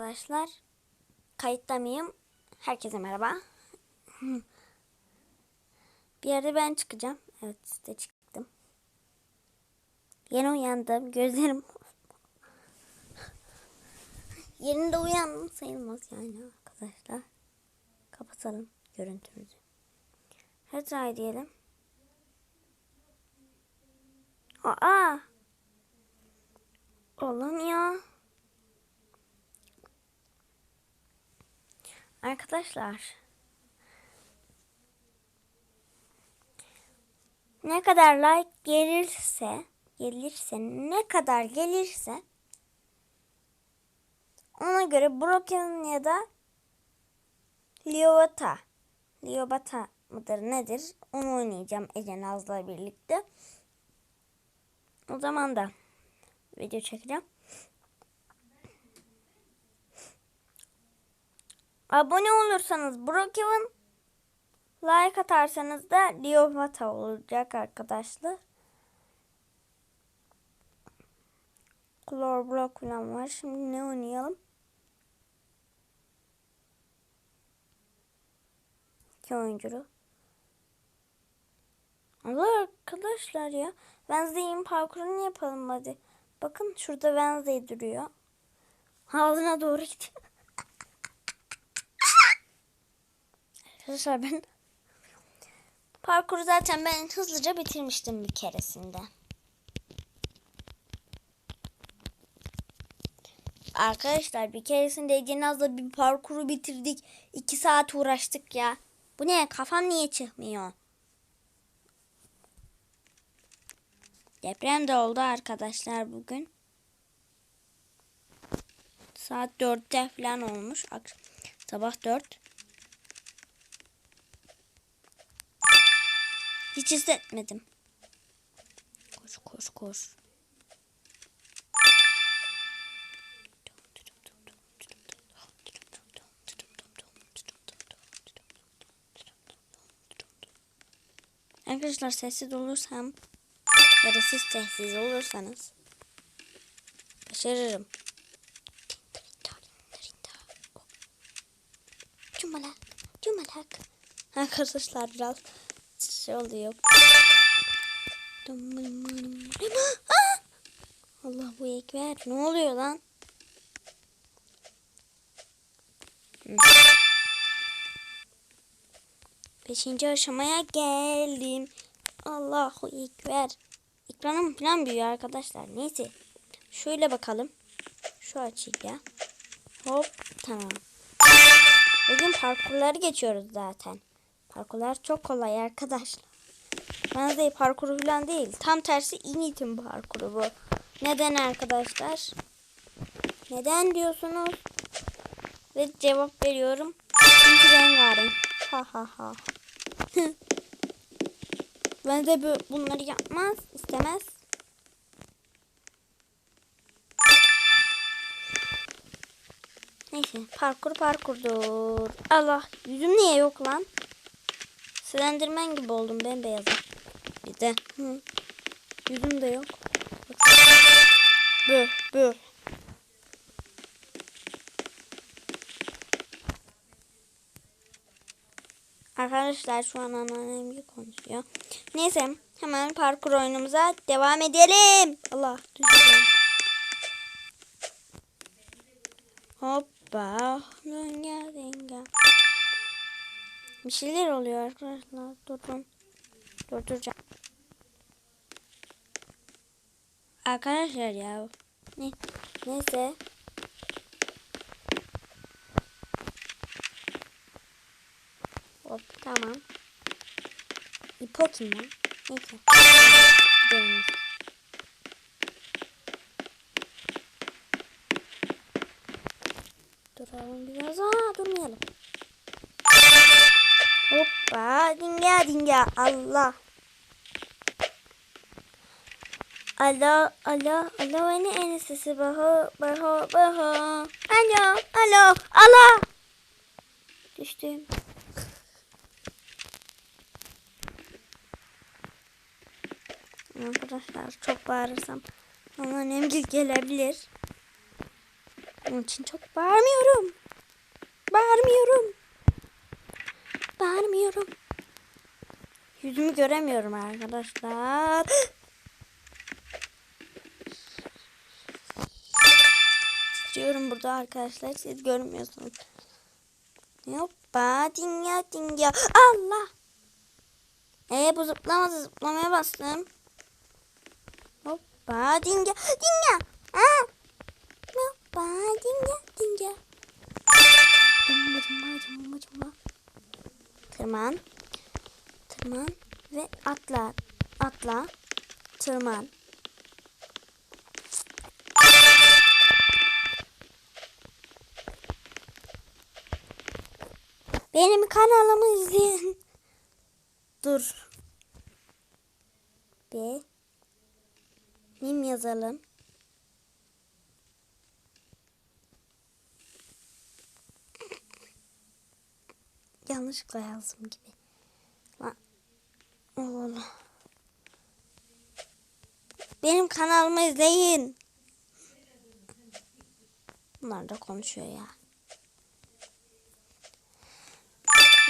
Arkadaşlar kayıtta mıyım? Herkese merhaba. Bir yerde ben çıkacağım. Evet işte çıktım. Yeni uyandım. Gözlerim Yerinde uyandım sayılmaz yani arkadaşlar. Kapatalım görüntümüzü. Retry diyelim. Aa! Oğlum ya. Arkadaşlar. Ne kadar like gelirse, gelirse, ne kadar gelirse ona göre Broken ya da Liobata. Liobata mıdır nedir? Onu oynayacağım Ece Naz'la birlikte. O zaman da video çekeceğim. Abone olursanız Brookhaven, like atarsanız da Liobata olacak arkadaşlar. Color Block falan var. Şimdi ne oynayalım? İki oyunculu. Allah arkadaşlar ya. Wednesday'in parkurunu yapalım hadi. Bakın şurada Wednesday duruyor. Ağzına doğru gidiyor. Arkadaşlar ben parkuru zaten ben hızlıca bitirmiştim bir keresinde. Arkadaşlar bir keresinde Ece Naz'la bir parkuru bitirdik. iki saat uğraştık ya. Bu ne? Kafam niye çıkmıyor? Deprem de oldu arkadaşlar bugün. Saat 4'te falan olmuş. Sabah 4. Hiç hissetmedim. Koş koş koş. Arkadaşlar sessiz olursam ya da siz sessiz olursanız başarırım. Cumalak, cumalak. Arkadaşlar biraz şey oluyor. Ah! Allah bu ekber. Ne oluyor lan? Beşinci aşamaya geldim. Allahu ekber. Ekranım falan büyüyor arkadaşlar. Neyse. Şöyle bakalım. Şu açıyla. Hop tamam. Bugün parkurları geçiyoruz zaten. Parkurlar çok kolay arkadaşlar. Ben de parkuru falan değil. Tam tersi initim parkuru bu. Neden arkadaşlar? Neden diyorsunuz? Ve cevap veriyorum. Çünkü rengarenk. Ha ha ha. ben de bu, bunları yapmaz, istemez. Neyse parkur parkurdur. Allah yüzüm niye yok lan? Slenderman gibi oldum bembeyazım. Bir de hı. yüzüm de yok. Bö bö. Arkadaşlar şu an anneannem gibi konuşuyor. Neyse hemen parkur oyunumuza devam edelim. Allah düşeceğim. Hoppa. Renga. Bir şeyler oluyor arkadaşlar. Durun. Durduracağım. Arkadaşlar ya. Ne? Neyse. Hop tamam. İpo kim lan? Neyse. Gidelim. Duralım biraz. Aa Hoppa dinga dinga Allah. Alo alo alo beni en sesi baho baho baho. Alo alo Allah. Düştüm. Arkadaşlar çok bağırırsam anneannem gelebilir. Onun için çok bağırmıyorum. Bağırmıyorum. Bağırmıyorum. Yüzümü göremiyorum arkadaşlar. Titriyorum burada arkadaşlar. Siz görmüyorsunuz. Hoppa dinga dinga. Allah. Ee bu zıplamadı. Zıplamaya bastım. Hoppa dinga dinga. Aa. Hoppa dinga dinga. Cımba cımba cımba cımba. Tırman. Tırman ve atla. Atla. Tırman. Benim kanalımı izleyin. Dur. B. Mim yazalım. Yanlışlıkla yazdım gibi. Lan. Allah Allah. Benim kanalımı izleyin. Bunlar da konuşuyor ya.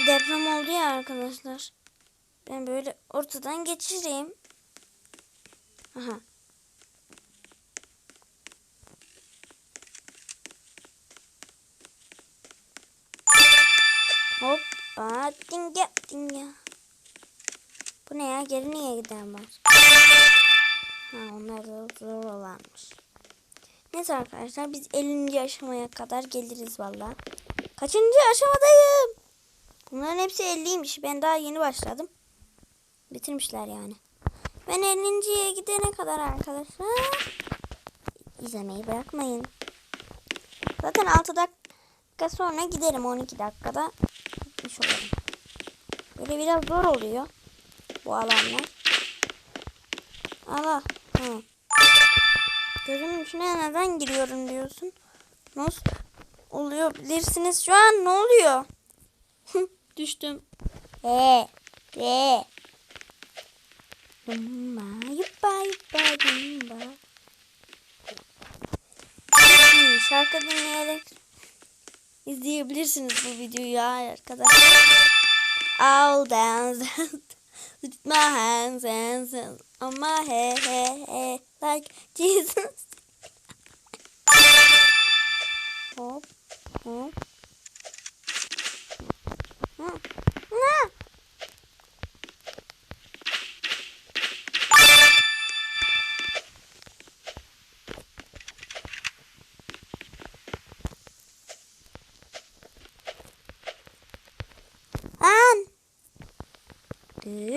Deprem oldu ya arkadaşlar. Ben böyle ortadan geçireyim. Aha. Hoppa dinge dinge. Bu ne ya? Geri niye giden var? Ha onlar da zor olanmış. Neyse arkadaşlar biz 50. aşamaya kadar geliriz valla. Kaçıncı aşamadayım? Bunların hepsi 50'ymiş. Ben daha yeni başladım. Bitirmişler yani. Ben 50.ye gidene kadar arkadaşlar izlemeyi bırakmayın. Zaten 6 dakika sonra giderim 12 dakikada olurum. Böyle biraz zor oluyor bu alanlar. Allah. Hı. Gözümün içine neden giriyorum diyorsun. Nasıl oluyor bilirsiniz şu an ne oluyor? Düştüm. Ee, ee. Dumba, yuppa yuppa dumba. Hmm, Şarkı dinleyerek izleyebilirsiniz bu videoyu arkadaşlar. I'll dance with my hands hands on my head, head, head like Jesus. hop, hop. Hı, hı. Lan.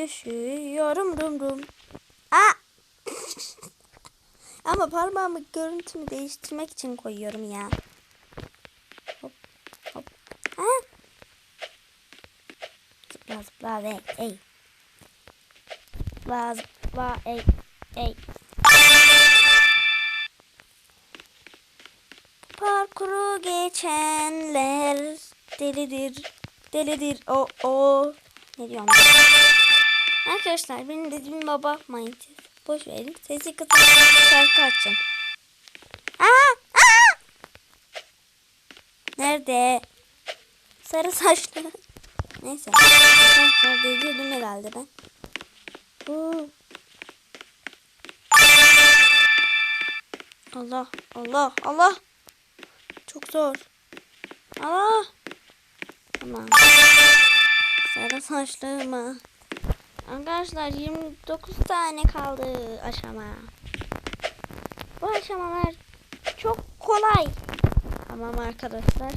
Düşüyorum rum rum. Aa. Ama parmağımı görüntümü değiştirmek için koyuyorum ya. Hop hop. Ha? Zıpla zıpla ey ey. Zıpla zıpla ey ey. Parkuru geçenler delidir delidir o o. Ne diyorum ben? Arkadaşlar benim dediğim baba mayın. Boş verin. Sesi kısıp şarkı açacağım. Aa! Aa! Nerede? Sarı saçlı. Neyse. Arkadaşlar delirdim herhalde ben. Oo. Allah Allah Allah. Çok zor. Allah. Tamam. Sarı saçlığıma. Arkadaşlar 29 tane kaldı aşama. Bu aşamalar çok kolay. Tamam arkadaşlar.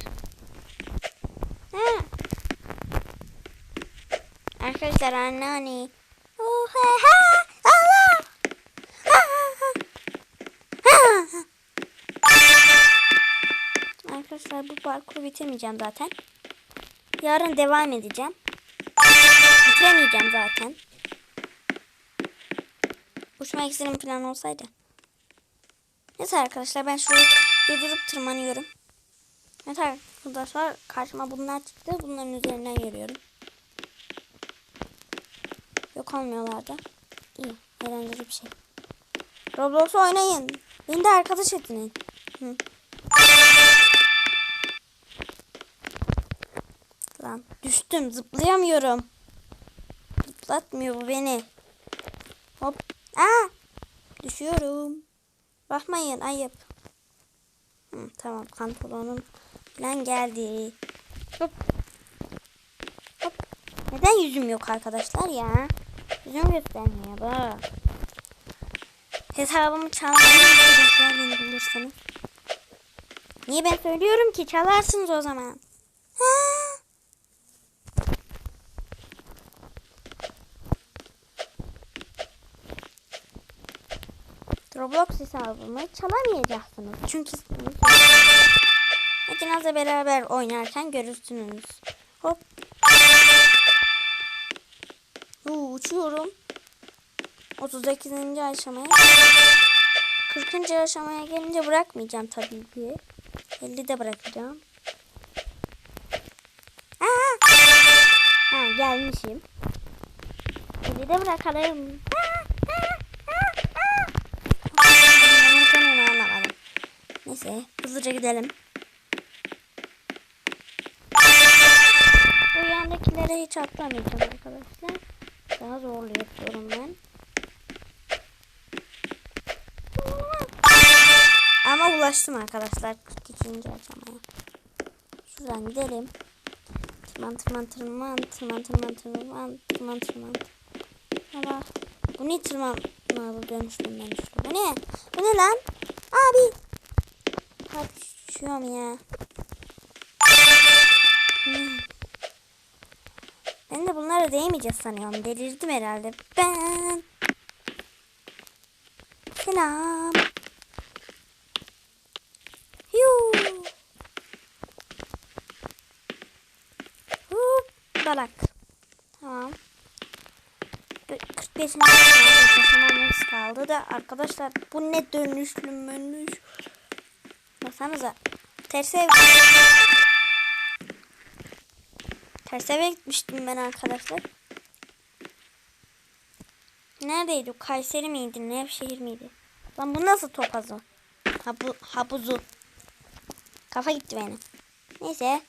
Ha. Arkadaşlar anneanne. Oh, ha, ha, Allah. Ha, ha, ha. Ha. Arkadaşlar bu parkuru bitirmeyeceğim zaten. Yarın devam edeceğim bitiremeyeceğim zaten. Uçma iksirim falan olsaydı. Neyse arkadaşlar ben şurayı durdurup tırmanıyorum. Evet arkadaşlar karşıma bunlar çıktı. Bunların üzerinden yürüyorum. Yok olmuyorlar da. İyi. Eğlenceli bir şey. Roblox oynayın. Beni de arkadaş edinin. Hı. Lan düştüm zıplayamıyorum. Zıplatmıyor bu beni. Hop. Aa! Düşüyorum. Bakmayın ayıp. Hı, tamam pantolonum falan geldi. Hop. Hop. Neden yüzüm yok arkadaşlar ya? Yüzüm göstermiyor bu. Hesabımı bulursanız. Niye ben söylüyorum ki çalarsınız o zaman. Ha? Roblox hesabımı çalamayacaksınız. Çünkü ikinizle beraber oynarken görürsünüz. Hop. Huu, uçuyorum. 38. aşamaya 40. aşamaya gelince bırakmayacağım tabii ki. 50 de bırakacağım. Aa! Ha gelmişim. 50 de bırakalım. Neyse hızlıca gidelim. Bu yandakilere hiç atlamayacağım arkadaşlar. Daha zorlu yapıyorum ben. Ama ulaştım arkadaşlar 42. aşamaya. Şuradan gidelim. Tırman tırman tırman tırman tırman tırman tırman tırman. Ama bu ne tırmanmalı dönüşümden düştü? Bu ne? Bu ne lan? Abi. Düşüyorum ya. Hmm. Ben de bunlara değmeyeceğiz sanıyorum. Delirdim herhalde. Ben. Selam. Yuu. Hup. Balak. Tamam. 45 yaşamamız kaldı da arkadaşlar bu ne dönüşlü mönüş. Baksanıza. Ters ev. Ters eve gitmiştim ben arkadaşlar. Neredeydi? Kayseri miydi? Nevşehir miydi? Lan bu nasıl topazı? Ha bu habuzu. Kafa gitti benim. Neyse.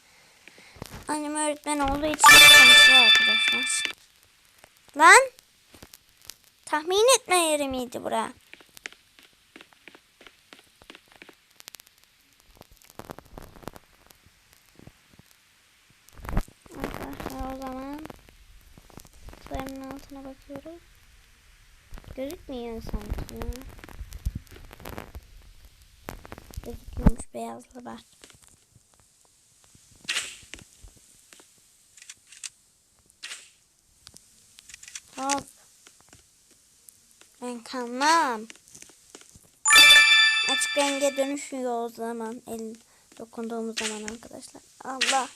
Annem öğretmen olduğu için konuşuyor arkadaşlar. Lan! Tahmin etme yeri miydi bura? Arkadaşlar o zaman sularının altına bakıyoruz. Gözükmüyor sanki ya. Gözükmüyormuş beyazlı var. Hop. Ben kalmam. Açık renge dönüşüyor o zaman. El dokunduğumuz zaman arkadaşlar. Allah.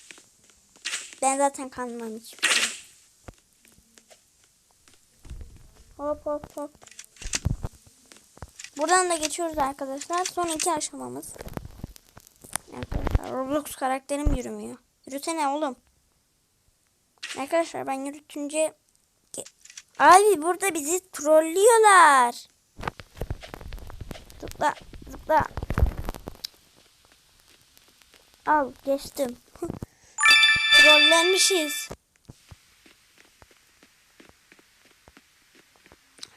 Ben zaten kanmam hiçbir şey. Hop hop hop. Buradan da geçiyoruz arkadaşlar. Son iki aşamamız. Arkadaşlar Roblox karakterim yürümüyor. Yürüsene oğlum. Arkadaşlar ben yürütünce Abi burada bizi trollüyorlar. Zıpla zıpla. Al geçtim. Trollenmişiz.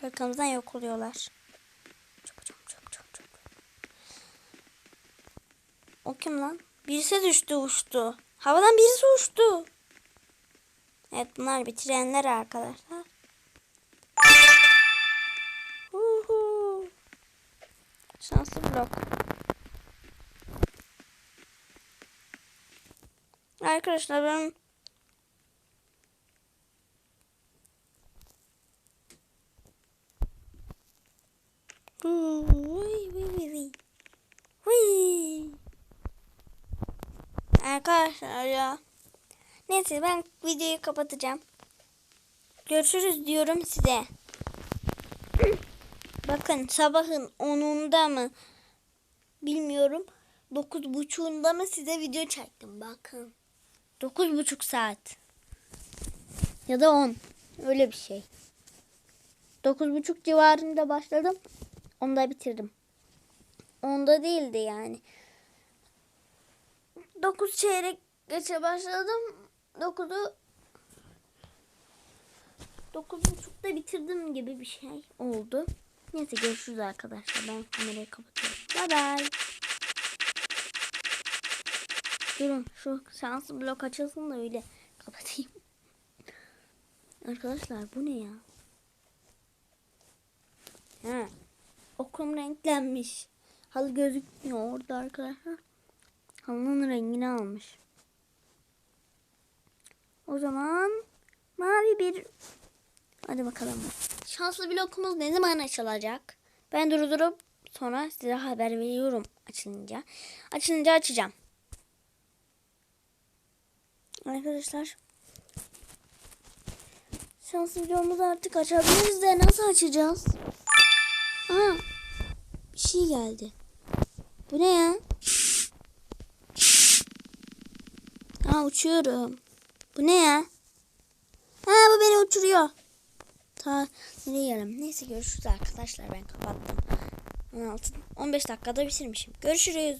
Arkamızdan yok oluyorlar. Çok çok çok çok çok. O kim lan? Birisi düştü uçtu. Havadan birisi uçtu. Evet bunlar bitirenler arkadaşlar. Şanslı blok. Arkadaşlar ben Neyse ben videoyu kapatacağım. Görüşürüz diyorum size. Bakın sabahın 10'unda mı bilmiyorum. 9.30'unda mı size video çektim bakın. 9.30 saat. Ya da 10. Öyle bir şey. 9.30 civarında başladım. Onda bitirdim. Onda değildi yani. 9 çeyrek geçe başladım. 9'u 9.30'da bitirdim gibi bir şey oldu. Neyse görüşürüz arkadaşlar. Ben kamerayı kapatıyorum. Bay bay. Durun şu şanslı blok açılsın da öyle kapatayım. Arkadaşlar bu ne ya? Ha. Okum renklenmiş. Halı gözükmüyor orada arkadaşlar. Halının rengini almış. O zaman mavi bir Hadi bakalım. Şanslı blokumuz ne zaman açılacak? Ben durdurup sonra size haber veriyorum açılınca. Açılınca açacağım. Arkadaşlar. Şanslı bloğumuzu artık açabiliriz de nasıl açacağız? Aa, bir şey geldi. Bu ne ya? Aa uçuyorum. Bu ne ya? Ha bu beni uçuruyor. Ta nereye geldim? Neyse görüşürüz arkadaşlar ben kapattım. 16 15 dakikada bitirmişim. Görüşürüz.